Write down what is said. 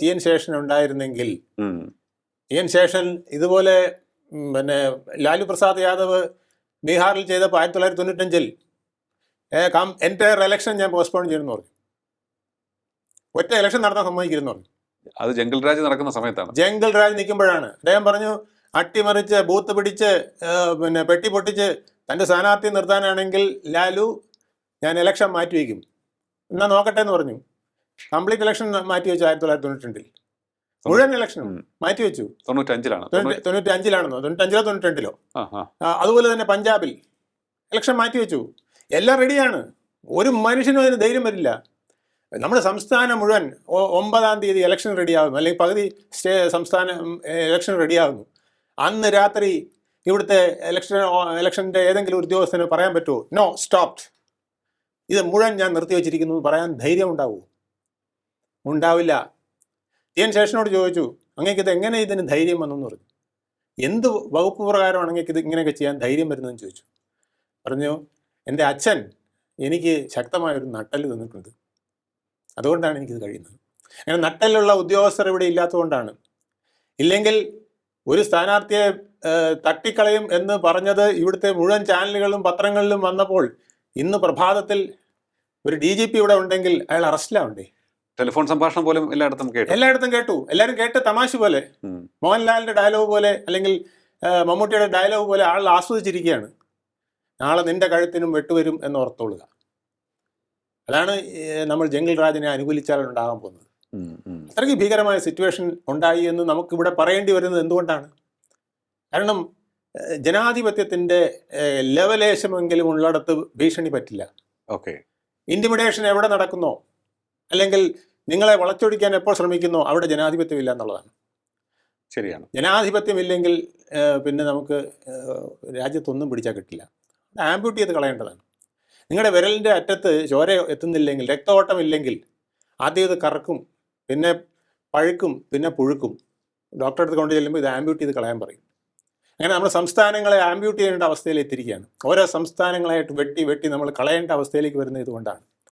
T N Seshan ഉണ്ടായിരുന്നെങ്കിൽ. T N Seshan ഇതുപോലെ പിന്നെ ലാലു പ്രസാദ് യാദവ് ബീഹാറിൽ ചെയ്തപ്പോൾ ആയിരത്തി തൊള്ളായിരത്തി തൊണ്ണൂറ്റഞ്ചിൽ കം എന്റയർ ഇലക്ഷൻ ഞാൻ പോസ്റ്റ്പോൺ ചെയ്യുന്നു പറഞ്ഞു. ഒറ്റ ഇലക്ഷൻ നടത്താൻ സമ്മതിക്കുന്നു പറഞ്ഞു. അത് ജംഗിൾ രാജ് നടക്കുന്ന സമയത്താണ്. ജംഗിൾ രാജ് നിൽക്കുമ്പോഴാണ്. അദ്ദേഹം പറഞ്ഞു അട്ടിമറിച്ച് ബൂത്ത് പിടിച്ച് പിന്നെ പെട്ടി പൊട്ടിച്ച് തന്റെ സ്ഥാനാർത്ഥി നിർത്താനാണെങ്കിൽ ലാലു ഞാൻ ഇലക്ഷൻ മാറ്റിവെക്കും. എന്നാൽ നോക്കട്ടെ എന്ന് പറഞ്ഞു. കംപ്ലീറ്റ് ഇലക്ഷൻ മാറ്റി വെച്ചു ആയിരത്തി തൊള്ളായിരത്തി തൊണ്ണൂറ്റി രണ്ടിൽ മുഴുവൻ ഇലക്ഷനും മാറ്റി വെച്ചു. തൊണ്ണൂറ്റഞ്ചിലാണ്? തൊണ്ണൂറ്റി അഞ്ചിലാണെന്നോ തൊണ്ണൂറ്റഞ്ചിലോ തൊണ്ണൂറ്റിരണ്ടിലോ? അതുപോലെ തന്നെ പഞ്ചാബിൽ ഇലക്ഷൻ മാറ്റി വെച്ചു. എല്ലാം റെഡിയാണ്. ഒരു മനുഷ്യനും അതിന് ധൈര്യം വരില്ല. നമ്മുടെ സംസ്ഥാനം മുഴുവൻ ഒമ്പതാം തീയതി ഇലക്ഷൻ റെഡിയാകുന്നു. അല്ലെങ്കിൽ പകുതി സ്റ്റേ സംസ്ഥാന ഇലക്ഷൻ റെഡിയാകുന്നു. അന്ന് രാത്രി ഇവിടുത്തെ ഇലക്ഷൻ ഇലക്ഷന്റെ ഏതെങ്കിലും ഉദ്യോഗസ്ഥന് പറയാൻ പറ്റുമോ? No stopped. ഇത് മുഴുവൻ ഞാൻ നിർത്തിവെച്ചിരിക്കുന്നു. പറയാൻ ധൈര്യം ഉണ്ടാവൂ ഉണ്ടാവില്ല. ഞാൻ ശേഷനോട് ചോദിച്ചു അങ്ങേക്ക് ഇത് എങ്ങനെ ഇതിന് ധൈര്യം വന്നെന്ന് പറഞ്ഞു? എന്ത് വകുപ്പ് പ്രകാരമാണ് അങ്ങേക്ക് ഇത് ഇങ്ങനെയൊക്കെ ചെയ്യാൻ ധൈര്യം വരുന്നതെന്ന്? ചോദിച്ചു. പറഞ്ഞു എന്റെ അച്ഛൻ എനിക്ക് ശക്തമായൊരു നട്ടൽ തന്നിട്ടുണ്ട്. അതുകൊണ്ടാണ് എനിക്കിത് കഴിയുന്നത്. അങ്ങനെ നട്ടലുള്ള ഉദ്യോഗസ്ഥർ ഇവിടെ ഇല്ലാത്തതുകൊണ്ടാണ്. ഇല്ലെങ്കിൽ ഒരു സ്ഥാനാർത്ഥിയെ തട്ടിക്കളയും എന്ന് പറഞ്ഞത് ഇവിടുത്തെ മുഴുവൻ ചാനലുകളിലും പത്രങ്ങളിലും വന്നപ്പോൾ ഇന്ന് പ്രഭാതത്തിൽ ഒരു ഡി ജി പി ഇവിടെ ഉണ്ടെങ്കിൽ അയാൾ അറസ്റ്റിലാവണ്ടേ? ടെലിഫോൺ സംഭാഷണം പോലും എല്ലായിടത്തും കേട്ടു. എല്ലായിടത്തും കേട്ടു. എല്ലാവരും കേട്ട് തമാശ പോലെ മോഹൻലാലിന്റെ ഡയലോഗ് പോലെ അല്ലെങ്കിൽ മമ്മൂട്ടിയുടെ ഡയലോഗ് പോലെ ആൾ ആസ്വദിച്ചിരിക്കുകയാണ്. നാളെ നിന്റെ കഴുത്തിനും വെട്ടുവരും എന്ന് ഓർത്തോളുക. അതാണ് നമ്മൾ ജംഗിൾ രാജിനെ അനുകൂലിച്ചാൽ ഉണ്ടാകാൻ പോകുന്നത്. അത്രയ്ക്ക് ഭീകരമായ സിറ്റുവേഷൻ ഉണ്ടായി എന്ന് നമുക്കിവിടെ പറയേണ്ടി വരുന്നത് എന്തുകൊണ്ടാണ്? കാരണം ജനാധിപത്യത്തിന്റെ ലെവലേശമെങ്കിലും ലവലേശമെങ്കിലും ഉള്ളിടത്ത് ഭീഷണി പറ്റില്ല. ഓക്കെ. ഇന്റിമിഡേഷൻ എവിടെ നടക്കുന്നോ? അല്ലെങ്കിൽ നിങ്ങളെ വളച്ചൊടിക്കാൻ എപ്പോൾ ശ്രമിക്കുന്നോ? അവിടെ ജനാധിപത്യം ഇല്ല എന്നുള്ളതാണ്. ശരിയാണ്. ജനാധിപത്യമില്ലെങ്കിൽ ഇല്ലെങ്കിൽ പിന്നെ നമുക്ക് രാജ്യത്തൊന്നും പിടിച്ചാൽ കിട്ടില്ല. ആംബ്യൂട്ടി ചെയ്ത് കളയേണ്ടതാണ്. നിങ്ങളുടെ വിരലിന്റെ അറ്റത്ത് ചോര എത്തുന്നില്ലെങ്കിൽ രക്തഓട്ടം ഇല്ലെങ്കിൽ ആദ്യം ഇത് കറക്കും പിന്നെ പഴുക്കും പിന്നെ പുഴുക്കും. ഡോക്ടറെ അടുത്ത് കൊണ്ട് ചെല്ലുമ്പോൾ ഇത് ആംബ്യൂട്ട് ചെയ്ത് കളയാൻ പറയും. അങ്ങനെ നമ്മുടെ സംസ്ഥാനങ്ങളെ ആംബ്യൂട്ട് ചെയ്യേണ്ട അവസ്ഥയിൽ എത്തിയിരിക്കുകയാണ് ഓരോ സംസ്ഥാനങ്ങളായിട്ട് വെട്ടി വെട്ടി നമ്മൾ കളയേണ്ട അവസ്ഥയിലേക്ക് വരുന്നത് ഇതുകൊണ്ടാണ്.